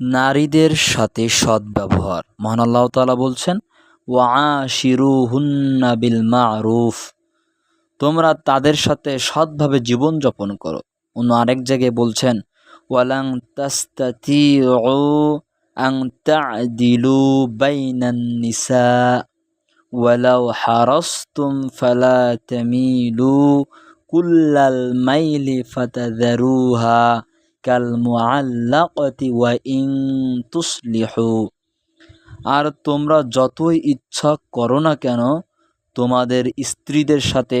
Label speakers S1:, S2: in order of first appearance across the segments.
S1: নারীদের সাথে সদ্ব্যবহার। মহান আল্লাহ তালা বলছেন ওয়া শিরু হুন্না বিল মারুফ তোমরা তাদের সাথে সৎভাবে জীবনযাপন করো। অন্য আরেক জায়গায় বলছেন, ওয়ালাং তাস্তাতি আং তাদিলু বাইনান নিসা ওয়ালাউ হারস্তুম ফালা তামিলু কুল্লাল মাইলি ফাতাদারুহা কাল মুআল্লাকতি ওয়া ইন তুসলিহু আর তোমরা যতই ইচ্ছা করো না কেন, তোমাদের স্ত্রীদের সাথে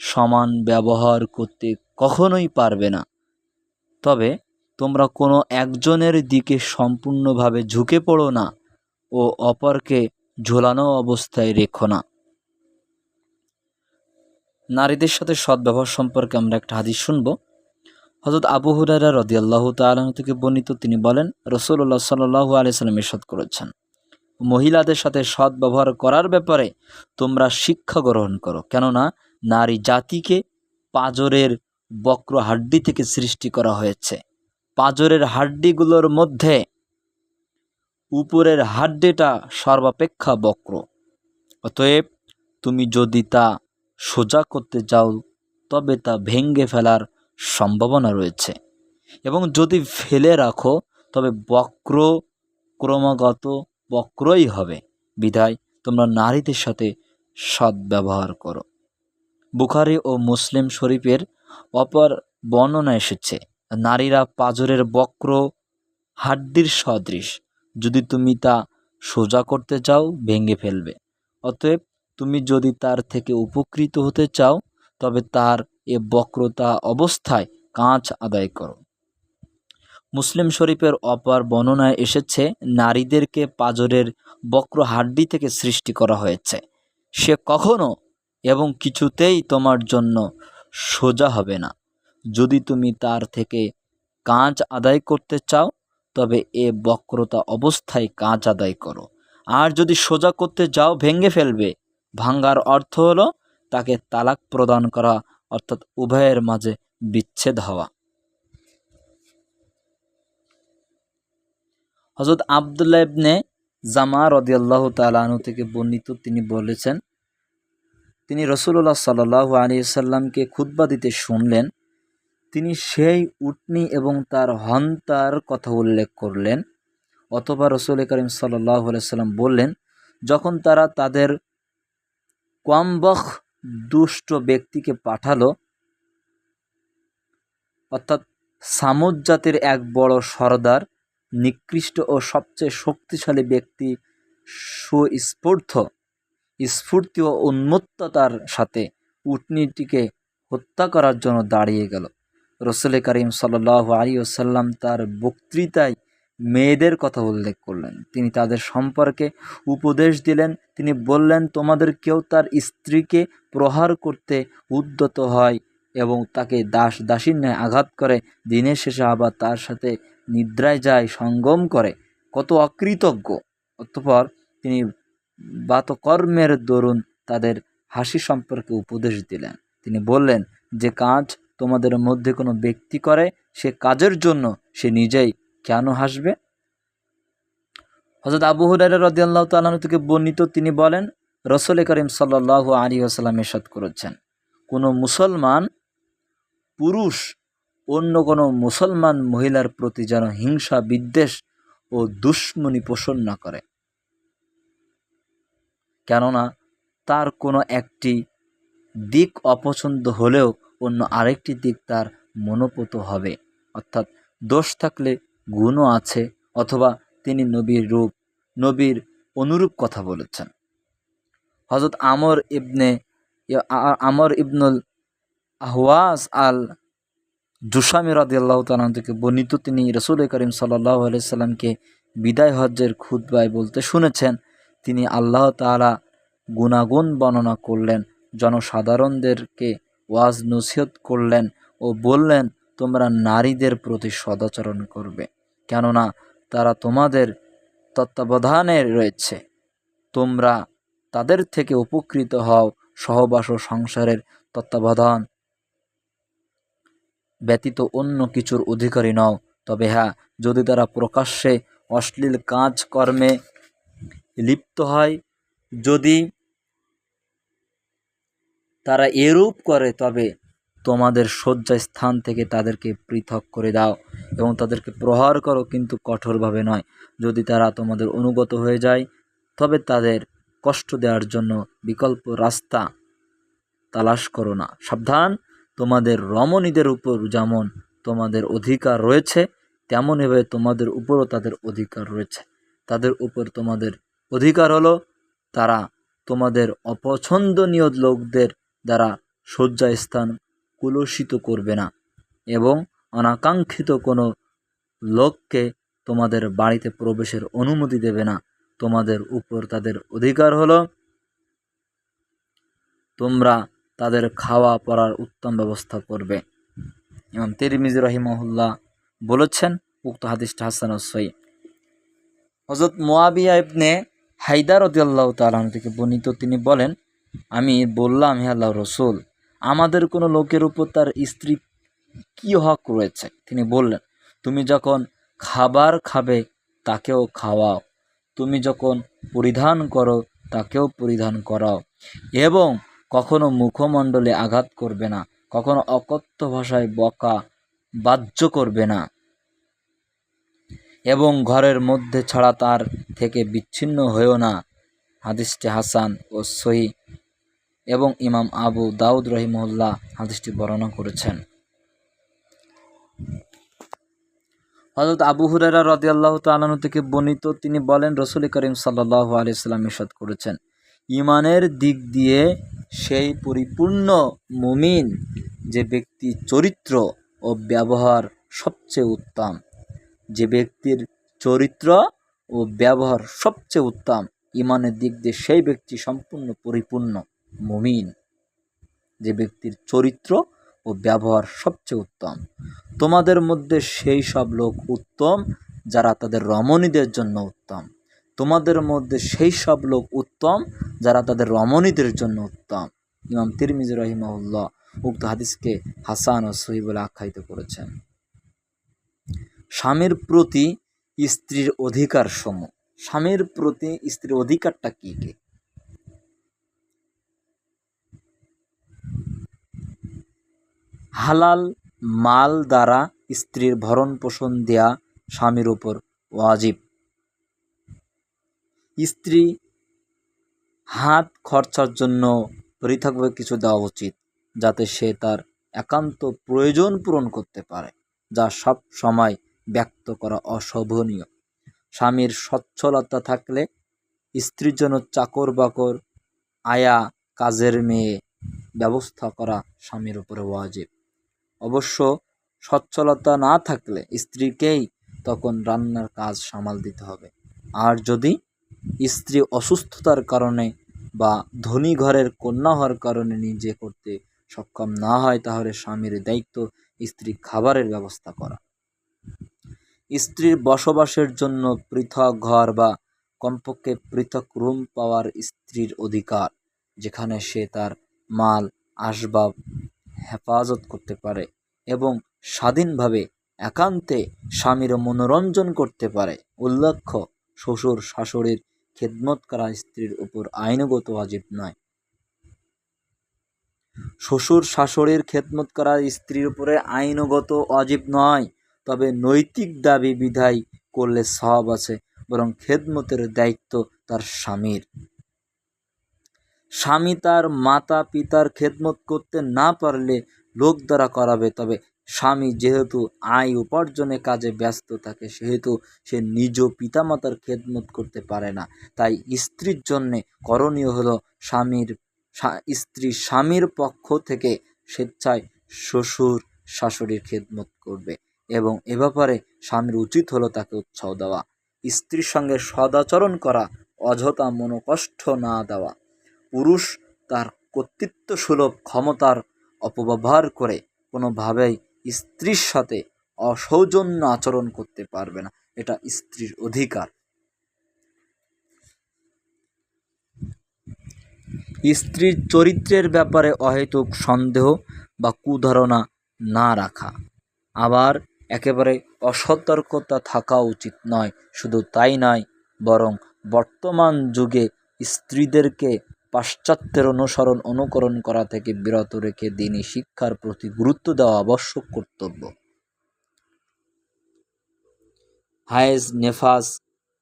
S1: সমান ব্যবহার করতে কখনোই পারবে না। তবে তোমরা কোনো একজনের দিকে সম্পূর্ণভাবে ঝুঁকে পড়ো না ও অপরকে ঝোলানো অবস্থায় রেখো না। নারীদের সাথে সদ্ব্যবহার সম্পর্কে আমরা একটা হাদিস শুনব। হজরত আবু হুরারা রদিয়াল্লাহ তালন থেকে বর্ণিত তিনি বলেন রসুল্লাহ সাল্লাহ আলিয়াল্লাম ইরশাদ করেছেন। মহিলাদের সাথে সৎ ব্যবহার করার ব্যাপারে তোমরা শিক্ষা গ্রহণ করো, কেননা নারী জাতিকে পাজরের বক্র হাড্ডি থেকে সৃষ্টি করা হয়েছে। পাজরের হাড্ডিগুলোর মধ্যে উপরের হাড্ডিটা সর্বাপেক্ষা বক্র। অতএব তুমি যদি তা সোজা করতে যাও, তবে তা ভেঙ্গে ফেলার সম্ভাবনা রয়েছে। এবং যদি ফেলে রাখো, তবে বক্র ক্রমাগত বক্রই হবে। বিধায় তোমরা নারীদের সাথে সদ্ব্যবহার করো। বুখারি ও মুসলিম শরীফের অপর বর্ণনা এসেছে, নারীরা পাজরের বক্র হাড্ডির সদৃশ। যদি তুমি তা সোজা করতে চাও, ভেঙে ফেলবে। অতএব তুমি যদি তার থেকে উপকৃত হতে চাও, তবে তার এ বক্রতা অবস্থায় কাঁচ আদায় করো। মুসলিম শরীফের অপার বর্ণনায় এসেছে, নারীদেরকে পাজরের বক্র হাড্ডি থেকে সৃষ্টি করা হয়েছে। সে কখনো এবং কিছুতেই তোমার জন্য সোজা হবে না। যদি তুমি তার থেকে কাঁচ আদায় করতে চাও, তবে এ বক্রতা অবস্থায় কাঁচ আদায় করো। আর যদি সোজা করতে যাও, ভেঙে ফেলবে, ভাঙ্গার অর্থ হলো তাকে তালাক প্রদান করা অর্থাৎ উভয়ের মাঝে বিচ্ছেদ হওয়া। হজরত আবদুল্লাহ ইবনে জামা রদিয়াল্লাহ তালাহু থেকে বর্ণিত তিনি বলেছেন, তিনি রসুল্লাহ সাল্লাহ আলী সাল্লামকে খুদ্া দিতে শুনলেন। তিনি সেই উটনি এবং তার হন্তার কথা উল্লেখ করলেন। অথবা রসুল করিম সাল্লাহ সাল্লাম বললেন, যখন তারা তাদের কোয়াম্বখ দুষ্ট ব্যক্তিকে পাঠালো। অর্থাৎ সামুদ জাতির এক বড় সর্দার, নিকৃষ্ট ও সবচেয়ে শক্তিশালী ব্যক্তি সুস্ফূর্ত, স্ফূর্তি ও উন্মত্ততার সাথে উটনিটিকে হত্যা করার জন্য দাঁড়িয়ে গেল। রসুল করিম সাল আলী ওসাল্লাম তার বক্তৃতায় মেয়েদের কথা উল্লেখ করলেন। তিনি তাদের সম্পর্কে উপদেশ দিলেন। তিনি বললেন, তোমাদের কেউ তার স্ত্রীকে প্রহার করতে উদ্যত হয় এবং তাকে দাস দাসীর ন্যায় আঘাত করে। দিনের শেষে আবার তার সাথে নিদ্রায় যায়, সঙ্গম করে। কত অকৃতজ্ঞ! অতপর তিনি বাতকর্মের দরুন তাদের হাসি সম্পর্কে উপদেশ দিলেন। তিনি বললেন, যে কাজ তোমাদের মধ্যে কোনো ব্যক্তি করে, সে কাজের জন্য সে নিজেই কেন হাসবে? হজরত আবু হুরাইরা রদিয়াল্লাহ তালন থেকে বর্ণিত তিনি বলেন, রসল করিম সাল্লাহ আলী আসালাম এসাদ করেছেন। কোনো মুসলমান পুরুষ, অন্য কোনো মুসলমান মহিলার প্রতি যেন হিংসা, বিদ্বেষ ও দুশ্মনী পোষণ না করে। কেননা তার কোনো একটি দিক অপছন্দ হলেও অন্য আরেকটি দিক তার মনোপত হবে। অর্থাৎ দোষ থাকলে গুণও আছে অথবা তিনি নবীর রূপ, নবীর অনুরূপ কথা বলেছেন। হজরত আমর ইবনে আমর ইবনুল আহওয়াস আল জুসামি রাদিয়াল্লাহ তালাম থেকে বর্ণিত তিনি রসুল করিম সাল্লাহ আলাইসাল্লামকে বিদায় হজ্জের খুদ্বায় বলতে শুনেছেন। তিনি আল্লাহ তালা গুণাগুণ বর্ণনা করলেন, জনসাধারণদেরকে ওয়াজ নসিহত করলেন ও বললেন, তোমরা নারীদের প্রতি সদাচরণ করবে। কেননা তারা তোমাদের তত্ত্বাবধানে রয়েছে। তোমরা তাদের থেকে উপকৃত হও সহবাস ও সংসারের তত্ত্বাবধান। ব্যতীত অন্য কিছুর অধিকারী নও, তবে হ্যাঁ যদি তারা প্রকাশ্যে অশ্লীল কাজ কর্মে লিপ্ত হয়, যদি তারা এরূপ করে, তবে তোমাদের শয্যা স্থান থেকে তাদেরকে পৃথক করে দাও এবং তাদেরকে প্রহার করো, কিন্তু কঠোরভাবে নয়। যদি তারা তোমাদের অনুগত হয়ে যায়, তবে তাদের কষ্ট দেওয়ার জন্য বিকল্প রাস্তা তালাশ করো না। সাবধান, তোমাদের রমণীদের উপর যেমন তোমাদের অধিকার রয়েছে তেমনইভাবে তোমাদের উপরও তাদের অধিকার রয়েছে। তাদের উপর তোমাদের অধিকার হলো, তারা তোমাদের অপছন্দনীয় লোকদের দ্বারা শয্যা স্থান কুলসিত করবে না এবং অনাকাঙ্ক্ষিত কোনো লোককে তোমাদের বাড়িতে প্রবেশের অনুমতি দেবে না। তোমাদের উপর তাদের অধিকার হলো, তোমরা তাদের খাওয়া পড়ার উত্তম ব্যবস্থা করবে। ইমাম তিরমিজি রহিমহুল্লাহ বলেছেন, উক্ত হাদিসটা হাসান সই হজরত মোয়াবিয়া ইবনে হায়দার রদিয়াল্লাহ তালাম থেকে বর্ণিত, তিনি বলেন, আমি বললাম, হে আল্লাহ রসুল আমাদের কোনো লোকের উপর তার স্ত্রী কি হক রয়েছে? তিনি বললেন, তুমি যখন খাবার খাবে, তাকেও খাওয়াও। তুমি যখন পরিধান করো, তাকেও পরিধান করাও। এবং কখনো মুখমণ্ডলে আঘাত করবে না, কখনো অকথ্য ভাষায় বকা বাহ্য করবে না। এবং ঘরের মধ্যে ছাড়া তার থেকে বিচ্ছিন্ন হয়েও না। হাদিসটি হাসান ও সহি। এবং ইমাম আবু দাউদ রহিমউল্লাহ হাদিসটি বর্ণনা করেছেন। হজরত আবু হুরারা রদিয়াল্লাহ তালানু থেকে বর্ণিত তিনি বলেন, রসুল করিম সাল্লাহ আলিয়াল্লাম ইসাদ করেছেন, ইমানের দিক দিয়ে সেই পরিপূর্ণ মুমিন যে ব্যক্তি চরিত্র ও ব্যবহার সবচেয়ে উত্তম, যে ব্যক্তির চরিত্র ও ব্যবহার সবচেয়ে উত্তম, ইমানের দিক দিয়ে সেই ব্যক্তি সম্পূর্ণ পরিপূর্ণ। মুমিন, যে ব্যক্তির চরিত্র ও ব্যবহার সবচেয়ে উত্তম। তোমাদের মধ্যে সেই সব লোক উত্তম যারা তাদের রমণীদের জন্য উত্তম। তোমাদের মধ্যে সেই সব লোক উত্তম যারা তাদের রমণীদের জন্য উত্তম। ইমাম তিরমিজ রহিমাউল্লাহ উক্ত হাদিসকে হাসান ও সহি বলে আখ্যায়িত করেছেন। স্বামীর প্রতি স্ত্রীর অধিকার সমূহ স্বামীর প্রতি স্ত্রীর অধিকারটা কী কী? হালাল মাল দ্বারা স্ত্রীর ভরণ পোষণ দেয়া স্বামীর উপর ওয়াজিব। স্ত্রী হাত খরচার জন্য পৃথকভাবে কিছু দেওয়া উচিত, যাতে সে তার একান্ত প্রয়োজন পূরণ করতে পারে, যা সব সময় ব্যক্ত করা অশোভনীয়। স্বামীর সচ্ছলতা থাকলে স্ত্রীর জন্য চাকর বাকর আয়া কাজের মেয়ে ব্যবস্থা করা স্বামীর উপরে ওয়াজিব। অবশ্য সচ্ছলতা না থাকলে স্ত্রীকেই তখন রান্নার কাজ সামাল দিতে হবে। আর যদি স্ত্রী অসুস্থতার কারণে বা ধনী ঘরের কন্যা হওয়ার কারণে নিজে করতে সক্ষম না হয়, তাহলে স্বামীর দায়িত্ব স্ত্রী খাবারের ব্যবস্থা করা। স্ত্রীর বসবাসের জন্য পৃথক ঘর বা কমপক্ষে পৃথক রুম পাওয়ার স্ত্রীর অধিকার, যেখানে সে তার মাল, আসবাব হেফাজত করতে পারে এবং স্বাধীনভাবে একান্তে স্বামীর মনোরঞ্জন করতে পারে। উল্লেখ্য, শ্বশুর শাশুড়ির খেদমত করা স্ত্রীর উপর আইনগত ওয়াজিব নয়। শ্বশুর শাশুড়ির খেদমত করা স্ত্রীর উপরে আইনগত অজীব নয়, তবে নৈতিক দাবি বিধায় করলে সব আছে, বরং খেদমতের দায়িত্ব তার স্বামীর। স্বামী তার মাতা পিতার খেদমত করতে না পারলে লোক দ্বারা করাবে। তবে স্বামী যেহেতু আয় উপার্জনে কাজে ব্যস্ত থাকে, সেহেতু সে নিজ পিতামাতার খেদমত করতে পারে না। তাই স্ত্রীর জন্যে করণীয় হলো স্বামীর স্ত্রী স্বামীর পক্ষ থেকে স্বেচ্ছায় শ্বশুর শাশুড়ির খেদমত করবে এবং এ ব্যাপারে স্বামীর উচিত হলো তাকে উৎসাহ দেওয়া। স্ত্রীর সঙ্গে সদাচরণ করা, অযথা মনোকষ্ট না দেওয়া। পুরুষ তার কর্তৃত্ব সুলভ ক্ষমতার অপব্যবহার করে কোনোভাবেই স্ত্রীর সাথে অসৌজন্য আচরণ করতে পারবে না। এটা স্ত্রীর অধিকার। স্ত্রীর চরিত্রের ব্যাপারে অহেতুক সন্দেহ বা কুধারণা না রাখা। আবার একেবারে অসতর্কতা থাকা উচিত নয়। শুধু তাই নয়, বরং বর্তমান যুগে স্ত্রীদেরকে পাশ্চাত্যের অনুসরণ অনুকরণ করা থেকে বিরত রেখে দিনই শিক্ষার প্রতি গুরুত্ব দেওয়া আবশ্যক কর্তব্য। হায়েজ নেফাস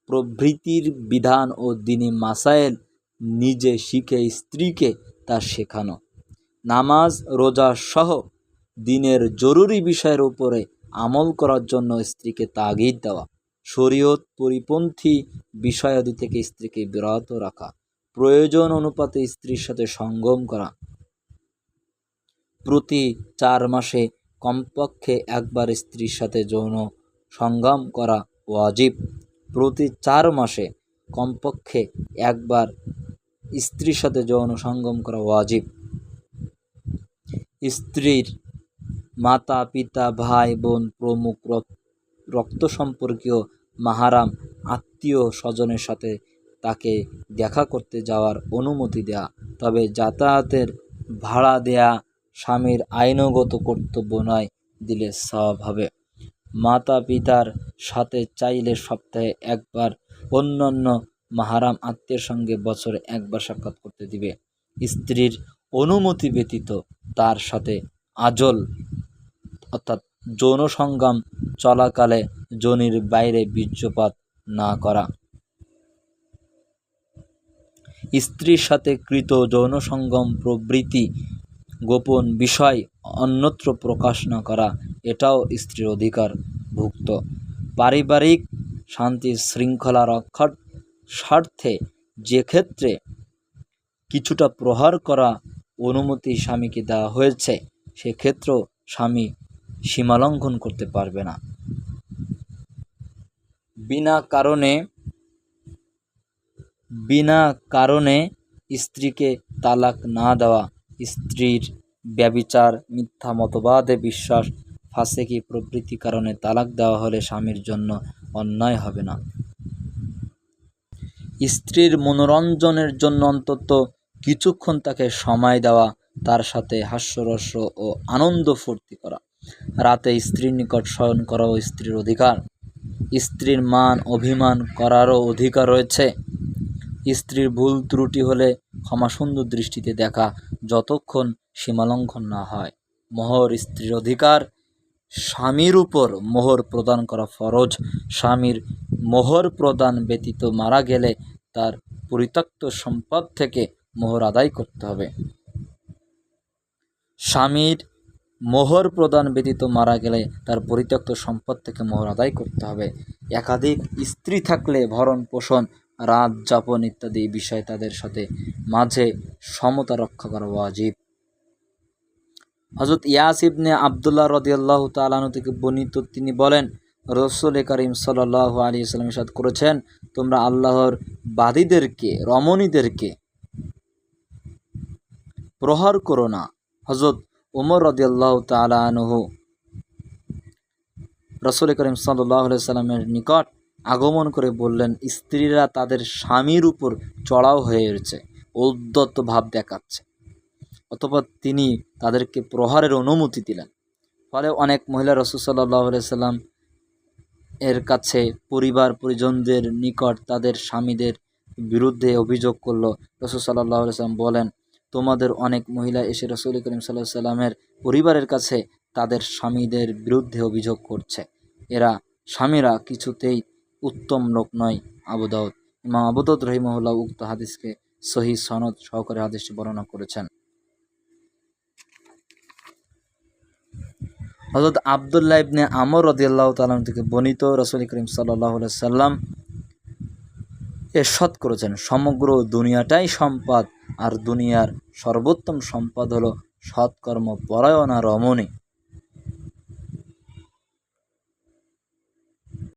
S1: প্রভৃতির বিধান ও দিনী মাসায়েল নিজে শিখে স্ত্রীকে তা শেখানো। নামাজ, রোজা সহ দিনের জরুরি বিষয়ের উপরে আমল করার জন্য স্ত্রীকে তাগিদ দেওয়া। শরীয়ত পরিপন্থী বিষয়াদি থেকে স্ত্রীকে বিরত রাখা। প্রয়োজন অনুপাতে স্ত্রীর সাথে সঙ্গম করা। প্রতি চার মাসে কমপক্ষে একবার স্ত্রীর সাথে যৌন সঙ্গম করা ওয়াজিব। প্রতি চার মাসে কমপক্ষে একবার স্ত্রীর সাথে যৌন সঙ্গম করা ওয়াজিব। স্ত্রীর মাতা, পিতা, ভাই, বোন, প্রমুখ রক্ত সম্পর্কীয় মাহারাম আত্মীয় স্বজনের সাথে তাকে দেখা করতে যাওয়ার অনুমতি দেয়া। তবে যাতায়াতের ভাড়া দেয়া স্বামীর আইনগত কর্তব্য নয় দিলে সব হবে। মাতা পিতার সাথে চাইলে সপ্তাহে একবার অন্যান্য মাহারাম আত্মীয়ের সঙ্গে বছরে একবার সাক্ষাৎ করতে দিবে। স্ত্রীর অনুমতি ব্যতীত তার সাথে আজল অর্থাৎ যৌন সংগ্রাম চলাকালে যোনির বাইরে বীর্যপাত না করা। স্ত্রীর সাথে কৃত যৌন সঙ্গম প্রবৃত্তি গোপন বিষয় অন্যত্র প্রকাশ না করা, এটাও স্ত্রীর অধিকার ভুক্ত। পারিবারিক শান্তি শৃঙ্খলা রক্ষার স্বার্থে যে ক্ষেত্রে কিছুটা প্রহার করা অনুমতি স্বামীকে দেওয়া হয়েছে সেক্ষেত্রেও স্বামী সীমালঙ্ঘন করতে পারবে না। বিনা কারণে বিনা কারণে স্ত্রীকে তালাক না দেওয়া। স্ত্রীর ব্যবিচার, মিথ্যা মতবাদে বিশ্বাস ফাঁসেকি প্রভৃতি কারণে তালাক দেওয়া হলে স্বামীর জন্য অন্যায় হবে না? স্ত্রীর মনোরঞ্জনের জন্য অন্তত কিছুক্ষণ তাকে সময় দেওয়া, তার সাথে হাস্যরস ও আনন্দ ফুর্তি করা। রাতে স্ত্রীর নিকট শয়ন করাও স্ত্রীর অধিকার। স্ত্রীর মান, অভিমান করারও অধিকার রয়েছে। স্ত্রীর ভুল ত্রুটি হলে ক্ষমাসুন্দর দৃষ্টিতে দেখা, যতক্ষণ সীমালঙ্ঘন না হয়। মোহর স্ত্রীর অধিকার, স্বামীর উপর মোহর প্রদান করা ফরজ। স্বামীর মোহর প্রদান ব্যতীত মারা গেলে তার পরিত্যক্ত সম্পদ থেকে মোহর আদায় করতে হবে। স্বামীর মোহর প্রদান ব্যতীত মারা গেলে তার পরিত্যক্ত সম্পদ থেকে মোহর আদায় করতে হবে। একাধিক স্ত্রী থাকলে ভরণ পোষণ রাত যাপন ইত্যাদি বিষয় তাদের সাথে মাঝে সমতা রক্ষা করা ওয়াজিব। হজরত ইয়াসিবনে আবদুল্লাহ রদিয়াল্লাহ তালানু থেকে বর্ণিত তিনি বলেন, রসুল করিম সাল্লাহ আলী সাল্লাম ইসাদ করেছেন, তোমরা আল্লাহর বাদীদেরকে, রমণীদেরকে প্রহার করো না। হজরত উমর রদিয়াল্লাহ তালানহু রসুল করিম সাল্লাহ সাল্লামের নিকট আগমন করে বললেন, স্ত্রীরা তাদের স্বামীর উপর চড়াও হয়ে রয়েছে ঔদ্যত ভাব দেখাচ্ছে। অথবা তিনি তাদেরকে প্রহারের অনুমতি দিলেন। ফলে অনেক মহিলা রসুল সাল্লাহ সাল্লাম এর কাছে পরিবার, পরিজনদের নিকট তাদের স্বামীদের বিরুদ্ধে অভিযোগ করল। রসুল সাল্লাহ সাল্লাম বলেন, তোমাদের অনেক মহিলা এসে রসুল করিম সাল্লাহ সাল্লামের পরিবারের কাছে তাদের স্বামীদের বিরুদ্ধে অভিযোগ করছে। এরা স্বামীরা কিছুতেই উত্তম লোক নয় আবু আবুদাউদ ইমাম আবুদাউদ রহিমহুল্লাহ উক্ত হাদিসকে সহি সনদ সহকারে হাদিসটি বর্ণনা করেছেন। হজরত আবদুল্লাহ ইবনে আমর রদিয়াল্লাহ তালাম থেকে বনিত রসুল করিম সাল্লাহ সাল্লাম এ সৎ করেছেন, সমগ্র দুনিয়াটাই সম্পদ আর দুনিয়ার সর্বোত্তম সম্পদ হলো সৎকর্ম, পরায়ণা রমণী